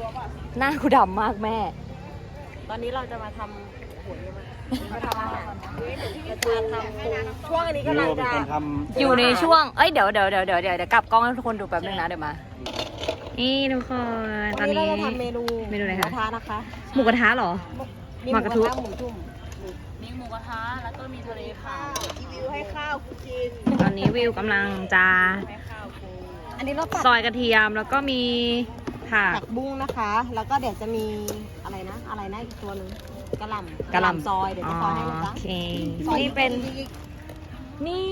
ทุกคนหน้ากูดำมากแม่ ตอนนี้เราจะมาทำโอ้โหเยอะมากมาทำอาหารเราจะทำปูช่วงอันนี้ยูกำลังโรเป็นจะคนทำอยู่ในช่วง เอ้ยเดี๋ยวเดี๋ยวเดี๋ยวเดี๋ยวเดี๋ยวเดี๋ยวกลับกล้องให้ทุกคนดูแป๊บนึงนะเดี๋ยวมา นี่ทุกคนตวัอนนนี้นี้เราจะทำเมนูเมนูอะไรคะหกระทะนะคะ หมูกระทะเหรอมีหมากกระทุหมูจุ่มมีหมูกระทะแล้วก็มีทะเลเผารีวิวให้ข้าวกูกิน ตอนนี้วิวกำลังจะให้ข้าวปูอันนี้เราตัดซอยกระเทียมแล้วก็มี ผักผักบุ้งนะคะ แล้วก็เดี๋ยวจะมีอะไรนะ อะไรนะอีกตัวหนึงกระหล่ำกระหล่ำ ซอยเดี๋ยวจะซอยให้นะโอจ๊ะเค ซอยนี่เป็น นี่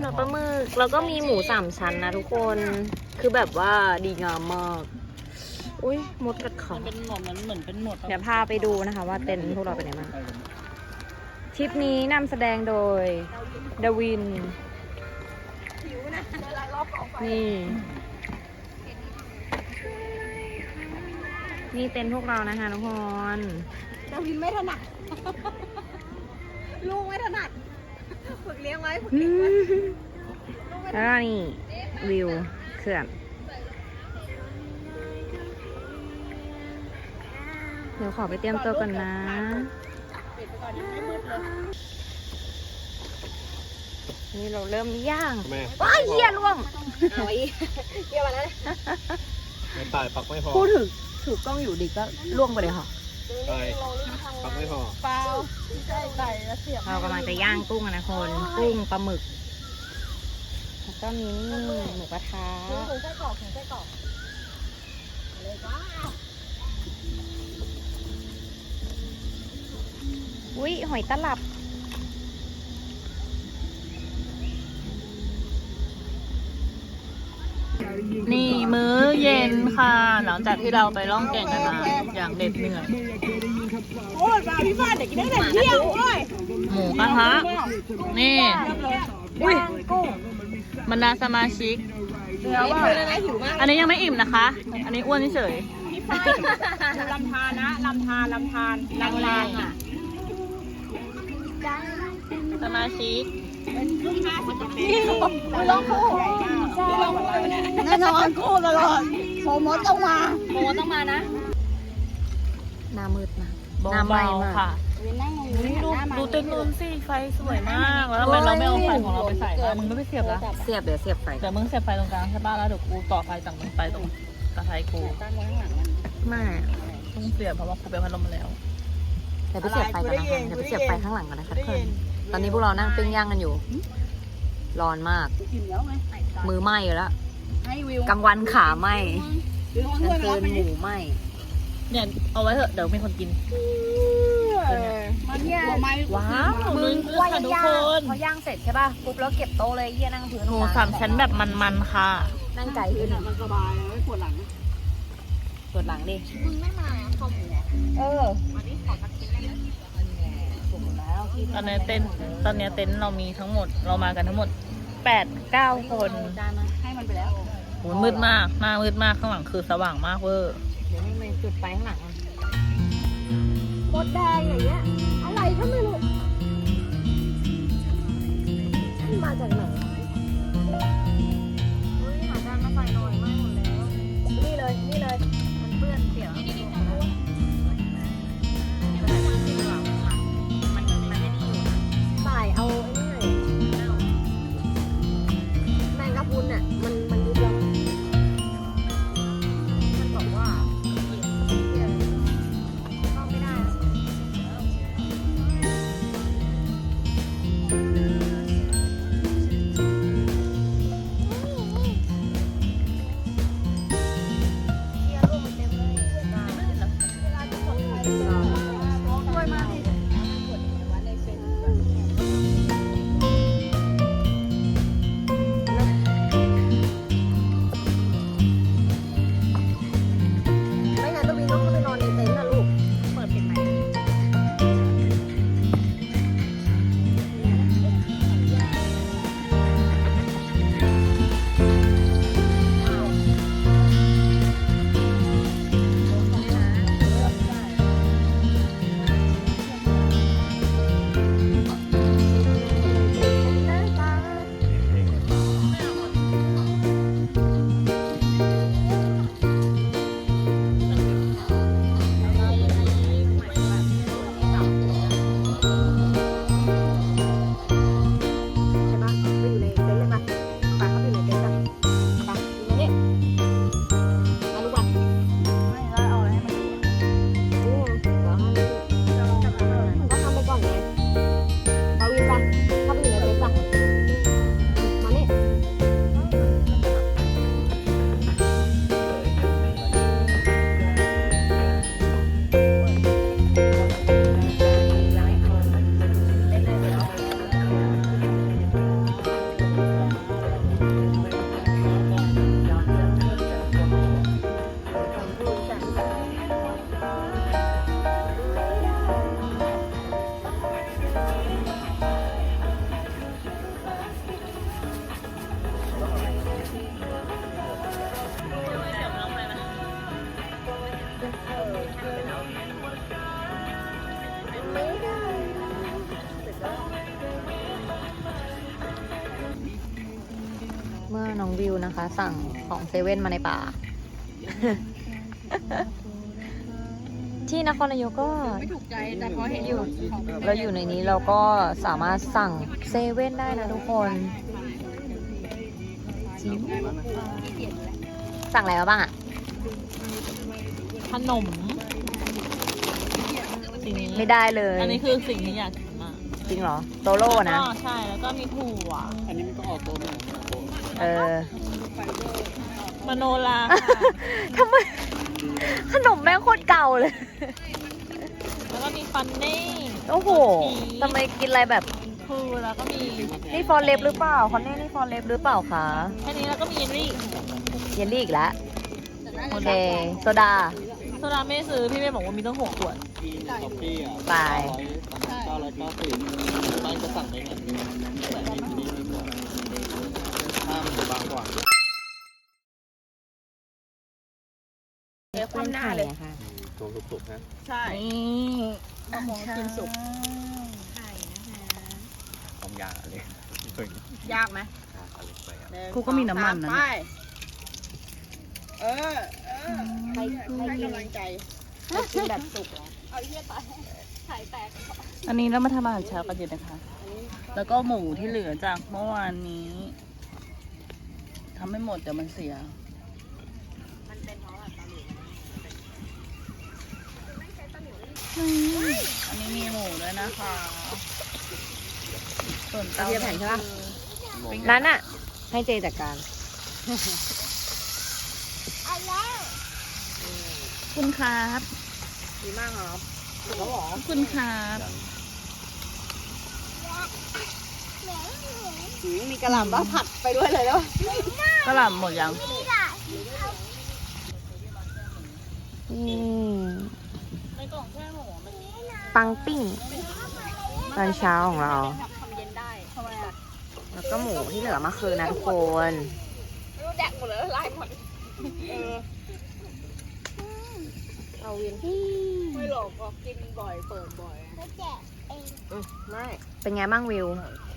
หนังปลาหมึกแล้วก็มีหมูสามชั้นนะทุกคน คือแบบว่าดีงามมาก อุ้ยมดกัดขามันเป็นหนวดมันเหมือนเป็นหนวดเดี๋ยวพาไปดูนะคะ ว่าเต็นท์พวกเราเป็นยังไงบ้างทริปนี้นำแสดงโดยดวิน นี่ นี่เต็นท์พวกเรานะคะทุกคนดาวินไม่ถนัด ลูกไม่ถนัด ฝึกเลี้ยงไว้ฝึกอืเลี้ยงไว้มแล้วก็นี่วิวเขื่อน เดี๋ยวขอไปเตรียมตัวก่อนนะนี่เราเริ่มย่างแม่ว้ายเหี้ยล่วงเอาอีกเกี่ยวมาแล้วไม่ตายปักไม่พอพูดถึง ถูกกล้องอยู่ดีก็ล่วงไปเลยค่ะตายปักไม่พอเปล่าใช่ไก่แล้วเสียบเรากำลังจะย่างกุ้งอะนะคนกุ้งปลาหมึกแล้วก็มีนี่หมูกระทะถุงไส้กรอกถุงไส้กรอกเลยจ้าอุ้ยหอยตลับ นี่มื้อเย็นค่ะ หลังจากที่เราไปล่องแก่งกันมาอย่างเด็ดเหนื่อย โอ้ยมาพี่ฟ้าเด็กกินได้แต่เที่ยงโอ้ยหมูกระทะนี่อุ้ยกุ้งบรรดาสมาชิก เดี๋ยวว่าเลยนะหิวมากอันนี้ยังไม่อิ่มนะคะ อันนี้อ้วนเฉยลำธารนะลำธารลำธารลำธารอะสมาชิก นี่ลองคู่แน่นอนคู่ตลอดโมมดต้องมาโมต้องมานะหน้ามืดมากหน้าไหเบาม้มากๆค่ะดูดูเต็นท์นู้นสิไฟสวยมากแล้วทำไมเราไม่เอาไฟของเราไปใส่นะมึงไม่ไปเสียบละเสียบเดี๋ยวเสียบไฟเดี๋ยวมึงเสียบไฟตรงกลางใช่ป่ะแล้วเดี๋ยวกูต่อไฟจากมึงไปตรงตะไคร้กูไม่ต้องเสียบเพราะว่ากูไปพัดลมมาแล้วเดี๋ยวไปเสียบไฟกันนะคะเดี๋ยวไปเสียบไฟข้างหลังกันนะคะทุกคน ตอนนี้พวกเรานั่งปิ้งย่างกันอยู่ ร้อนมากมือไหม้อยู่แล้ว ให้วิวกลางวันขาไหม้วิวกลางคืนหมูไหม้ เนี่ยเอาไว้เถอะเดี๋ยวมีคนกิน มันเนี่ยไม่ว้าวมึงดูว่าค่ะย่างทุกย่างคนพอย่างเสร็จใช่ป่ะปุ๊บแล้วเก็บโต๊ะเลยเยี่ยนั่งพื้นหมูสามชั้นแบบมันๆค่ะ นั่งใจขึ้นมันสบายไม่ปวดหลังปวดหลังดิมึงไม่มาคอหมูเออถูกแล้วที่ ตอนนี้เต็นท์ตอนนี้เต็นท์เรามีทั้งหมดเรามากันทั้งหมดแปดเก้าคนจานมาให้มันไปแล้วโหมืดมากหน้ามืดมากข้างหลังคือสว่างมากเวอร์เดี๋ยวไม่ไปจุดไฟข้างหลังอะมดแดงอย่างเงี้ยอะไรก็ไม่รู้มันมาจากไหนเฮ้ยหาจานมาใส่หน่อยไหม้หมดแล้วนี่เลยนี่เลยมัน น้องวิวนะคะ สั่งของเซเว่นมาในป่า ที่นครนายกก็ ไม่ถูกใจแต่พอเห็นอยู่เราอยู่ในนี้เราก็สามารถสั่งเซเว่นได้นะทุกคนจริงสั่งอะไรมาบ้างอะขนมสิ่งนี้ไม่ได้เลย อันนี้คือสิ่งที่อยากกินมากจริงเหรอ โตโร่นะ ก็ใช่ แล้วก็มีถั่ว อันนี้มันก็ออกตัวหนึ่งออกตัว เออมโนราค่ะทำไมขนมแม่งโคตรเก่าเลย แล้วก็มีฟันนี่ โอ้โหทำไมกินอะไรแบบคือแล้วก็มี นี่ฟอนเล็บหรือเปล่าคอนเน่นี่ฟอนเล็บหรือเปล่าคะ แค่นี้แล้วก็มีเยลลี่ เยลลี่อีกแล้วโอเค โซดา โซดาไม่ซื้อ พี่เมย์บอกว่ามีตั้งหกขวดท็อปปี้อะไปเก้าร้อยเก้าสิบไม่จะสั่งได้ไงแต่อันนี้นี่ดีกว่าถ้ามันบางกว่า เล่นไข่อะค่ะ ตัวสุกๆนะใช่นี่มะม่วงกินสุกความยาเลยยากไหมอะไรไปอะหงครูก็มีน้ำมันนะสองสาไปเออเออใครให้กำลังใจกินแบบสุกเหรออันนี้เรามาทำอาหารเช้ากันอยู่นะคะ แล้วก็หมูที่เหลือจากเมื่อวานนี้ทำไม่หมดเดี๋ยวมันเสีย อืมอันนี้มีหมูด้วยนะคะส่วนเตาเทียบแผ่นใช่ปะนั้นอะให้เจจัดการคุณครับดีมากครับคุณครับหืมมีกระหล่ำบ้าผัดไปด้วยเลยแล้วกระหล่ำหมดยัง นี่ในกล่องแช่หมูมัน ปังปิ้งตอนเช้าของเราทำเย็นได้ทำไมอะแล้วก็หมูที่เหลือเมื่อคืนนะทุกคนไม่รู้แดกหมดเลยละลายหมดเออเอาวินไม่หรอกก็กินบ่อยเปิดบ่อยไม่เป็นไงบ้างวิว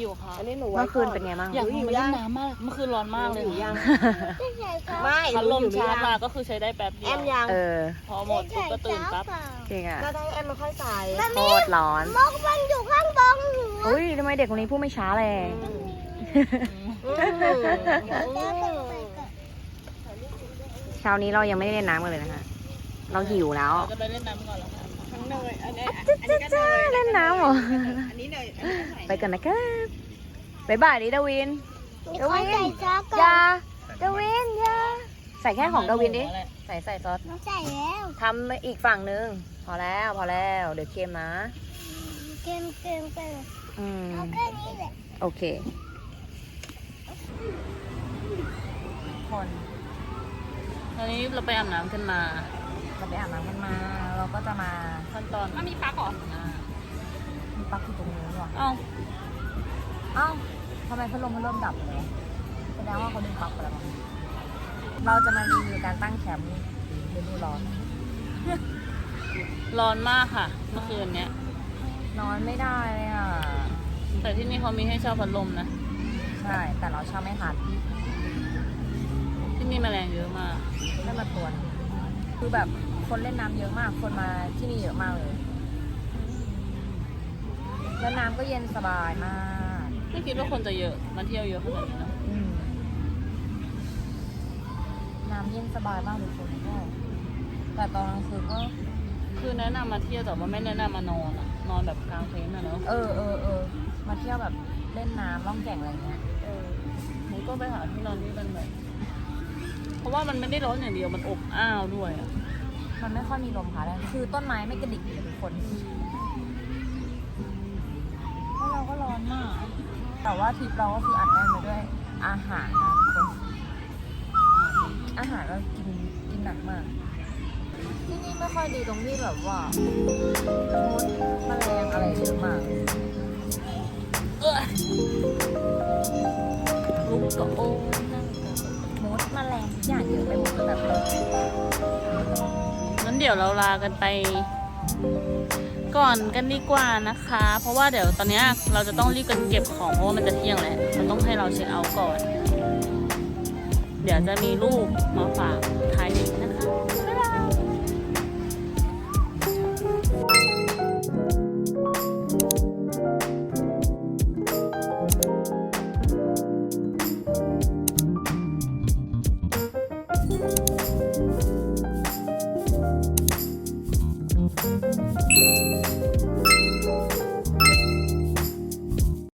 อยู่ค่ะ อันนี้หนูไว้เมื่อคืนก่เป็นไงบ้าง อยากลงไปเล่นน้ำมาก เมื่อคืนร้อนมากเลยอยู่ยังค่ะไม่พัดลมหนูอยู่ชาร์จยังมาก็คือใช้ได้แป๊บเดีแอยวมยังเออ พอหมดปุ๊บก็ตื่นปั๊บ จริงอะก็ได้แอมมาค่อยใส่โคตรร้อน มกมันอยู่ข้างบนหัวอุ้ยทำไมเด็กคนนี้พูดไม่ช้าเลย เช้านี้เรายังไม่ได้เล่นน้ำกันเลยนะคะ เราหิวแล้วเราจะไปเล่นน้ำก่อนแล้วค่ะทั้ง เนยอันนี้อันนี้ก็เนยเล่นน้ำเหรอ อันนี้เนยอันนี้ก็ใส่ไปกันนะครับบ๊ายบายดิดาวินมีคนใส่ซอสก่ออนยาดาวินอยาใส่แค่ของดาวินดิ ใส่ใส่ซอสน้องใส่แล้วทำอีกฝั่งนึง พอแล้วพอแล้ว เดี๋ยวเค็มนะ เค็มเค็มไปอืมเอาแค่นี้แหละ โอเค คน ตอนนี้เราไปอาบน้ำกันมา เราไปอาบน้ำกันมา เราก็จะมาขั้นตอนมันมีปลั๊กเหรอมีปลั๊กอยู่ตรงนู้นว่ะเอ้าเอ้าทำไมพัดลมมันเริ่มดับเลยแสดงว่าเขาดึงปลั๊กไปแล้วมั้งเราจะมารีวิวการตั้งแคมป์ฤดูร้อน ร้อนมากค่ะ เมื่อคืนเนี้ยนอนไม่ได้เลยอะ แต่ที่นี่เขามีให้เช่าพัดลมนะ ใช่ แต่เราเช่าไม่ทันที่นี่แมลงเยอะมากได้มาตัวหนึ่ง คือแบบคนเล่นน้ำเยอะมาก คนมาที่นี่เยอะมากเลย แล้วน้ำก็เย็นสบายมากไม่คิดว่าคนจะเยอะมาเที่ยวเยอะขนาดนี้นะอืมน้ำเย็นสบายมากทุกคนก็แต่ตอนกลางคืนก็ คือแนะนำมาเที่ยวแต่ว่าไม่แนะนำมานอนอะนอนแบบกลางเต็นท์อะเนาะเออเออเออมาเที่ยวแบบเล่นน้ำล่องแก่งอะไรเงี้ย เออหนูก็ไปหาที่นอนที่มันแบบ เพราะว่ามันไม่ได้ร้อนอย่างเดียวมันอบอ้าวด้วยอะมันไม่ค่อยมีลมค่ะแล้วคือต้นไม้ไม่กระดิกเลยทุกคนแล้วเราก็ร้อนมาก แต่ว่าทริปเราก็คืออัดแน่นไปด้วยอาหารนะทุกคนอาหารเรากินกินหนักมาก ที่นี่ไม่ค่อยดีตรงที่แบบว่ามดแมลงอะไรเยอะมากเออลุกก็โอ้นั่งก็โอ้มด แมลงทุกอย่างเยอะไปหมดแบบงั้นเดี๋ยวเราลากันไป ก่อนกันดีกว่านะคะ เพราะว่าเดี๋ยวตอนนี้เราจะต้องรีบกันเก็บของเพราะว่ามันจะเที่ยงแล้วมันต้องให้เราเช็คเอาท์ก่อน เดี๋ยวจะมีรูปมาฝาก